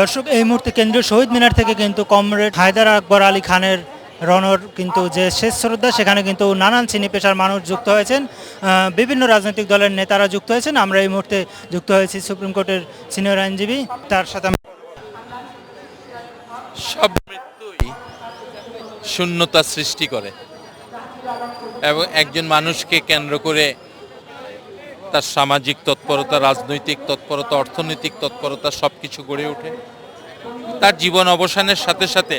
দর্শক, এই মুহূর্তে কেন্দ্রীয় শহীদ মিনার থেকে কিন্তু কমরেড হায়দার আকবর আলী খানের রনর কিন্তু যে শেষ শ্রদ্ধা, সেখানে কিন্তু নানান শ্রেণি পেশার মানুষ যুক্ত হয়েছেন। বিভিন্ন রাজনৈতিক দলের নেতারা যুক্ত হয়েছেন। আমরা এই মুহূর্তে যুক্ত হয়েছি সুপ্রিম কোর্টের সিনিয়র আইনজীবী, তার সাথে সব মৃত্যুই শূন্যতা সৃষ্টি করে। এবং একজন মানুষকে কেন্দ্র করে তার সামাজিক তৎপরতা, রাজনৈতিক তৎপরতা, অর্থনৈতিক তৎপরতা সব কিছু গড়ে ওঠে। তার জীবন অবসানের সাথে সাথে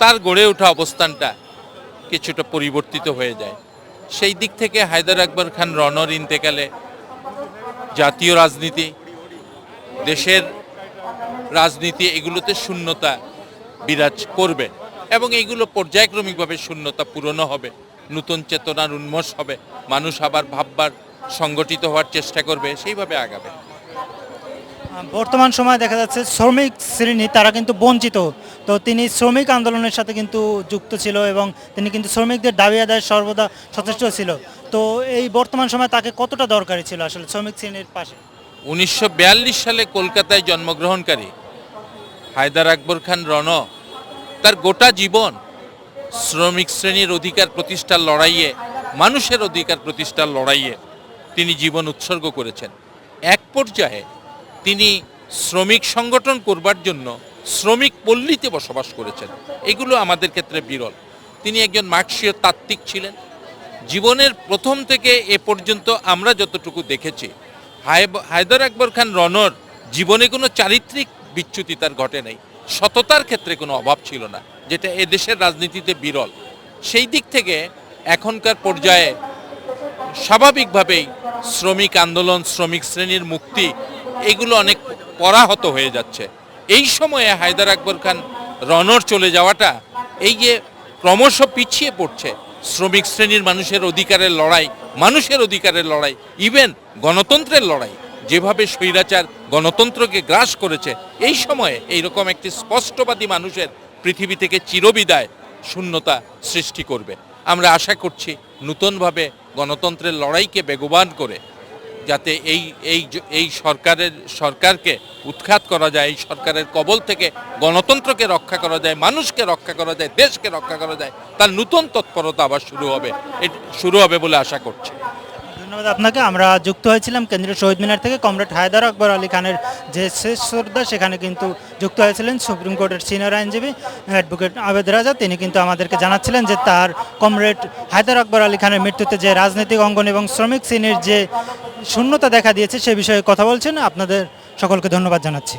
তার গড়ে ওঠা অবস্থানটা কিছুটা পরিবর্তিত হয়ে যায়। সেই দিক থেকে হায়দার আকবর খান রনর ইন্তেকালে জাতীয় রাজনীতি, দেশের রাজনীতি এগুলোতে শূন্যতা বিরাজ করবে এবং এইগুলো পর্যায়ক্রমিকভাবে শূন্যতা পূরণও হবে। নতুন চেতনার উন্মোষ হবে। মানুষ আবার ভাববার সংগঠিত হওয়ার চেষ্টা করবে সেইভাবে আগাবে। বর্তমান সময়ে দেখা যাচ্ছে শ্রমিক শ্রেণি তারা কিন্তু বঞ্চিত। তো তিনি শ্রমিক আন্দোলনের সাথে কিন্তু যুক্ত ছিল এবং তিনি কিন্তু শ্রমিকদের দাবি আদায় সর্বদা সচেষ্ট ছিল। তো এই বর্তমান সময়ে তাকে কতটা দরকারি ছিল আসলে শ্রমিক শ্রেণির পাশে? উনিশশো বিয়াল্লিশ সালে কলকাতায় জন্মগ্রহণকারী হায়দার আকবর খান রণ তার গোটা জীবন শ্রমিক শ্রেণির অধিকার প্রতিষ্ঠার লড়াইয়ে মানুষের অধিকার প্রতিষ্ঠার লড়াইয়ে তিনি জীবন উৎসর্গ করেছেন। এক পর্যায়ে তিনি শ্রমিক সংগঠন করবার জন্য শ্রমিক পল্লীতে বসবাস করেছেন। এগুলো আমাদের ক্ষেত্রে বিরল। তিনি একজন মার্ক্সীয় তাত্ত্বিক ছিলেন। জীবনের প্রথম থেকে এ পর্যন্ত আমরা যতটুকু দেখেছি হায়- হায়দার আকবর খান রনর জীবনে কোনো চারিত্রিক বিচ্যুতি তার ঘটে নাই। সততার ক্ষেত্রে কোনো অভাব ছিল না, যেটা এদেশের রাজনীতিতে বিরল। সেই দিক থেকে এখনকার পর্যায়ে স্বাভাবিকভাবেই শ্রমিক আন্দোলন, শ্রমিক শ্রেণির মুক্তি, এগুলো অনেক পরাহত হয়ে যাচ্ছে। এই সময়ে হায়দার আকবর খান রনর চলে যাওয়াটা এই যে ক্রমশ পিছিয়ে পড়ছে, শ্রমিক শ্রেণির মানুষের অধিকারের লড়াই, মানুষের অধিকারের লড়াই ইভেন গণতন্ত্রের লড়াই, যেভাবে স্বৈরাচার গণতন্ত্রকে গ্রাস করেছে, এই সময়ে এইরকম একটি স্পষ্টবাদী মানুষের পৃথিবী থেকে চিরবিদায় শূন্যতা সৃষ্টি করবে। আমরা আশা করছি নতুনভাবে গণতন্ত্রের লড়াইকে বেগবান করে যাতে এই এই এই সরকারের, সরকারকে উৎখাত করা যায়, এই সরকারের কবল থেকে গণতন্ত্রকে রক্ষা করা যায়, মানুষকে রক্ষা করা যায়, দেশকে রক্ষা করা যায়, তার নতুন তৎপরতা আবার শুরু হবে। শুরু হবে বলে আশা করছি। ধন্যবাদ আপনাকে। আমরা যুক্ত হয়েছিলাম কেন্দ্রীয় শহীদ মিনার থেকে কমরেড হায়দার আকবর আলী খানের যে শেষ শ্রদ্ধা, সেখানে কিন্তু যুক্ত হয়েছিলেন সুপ্রিম কোর্টের সিনিয়র আইনজীবী অ্যাডভোকেট আবেদ রাজা। তিনি কিন্তু আমাদেরকে জানাচ্ছিলেন যে তার কমরেড হায়দার আকবর আলী খানের মৃত্যুতে যে রাজনৈতিক অঙ্গন এবং শ্রমিক শ্রেণির যে শূন্যতা দেখা দিয়েছে, সে বিষয়ে কথা বলছেন। আপনাদের সকলকে ধন্যবাদ জানাচ্ছি।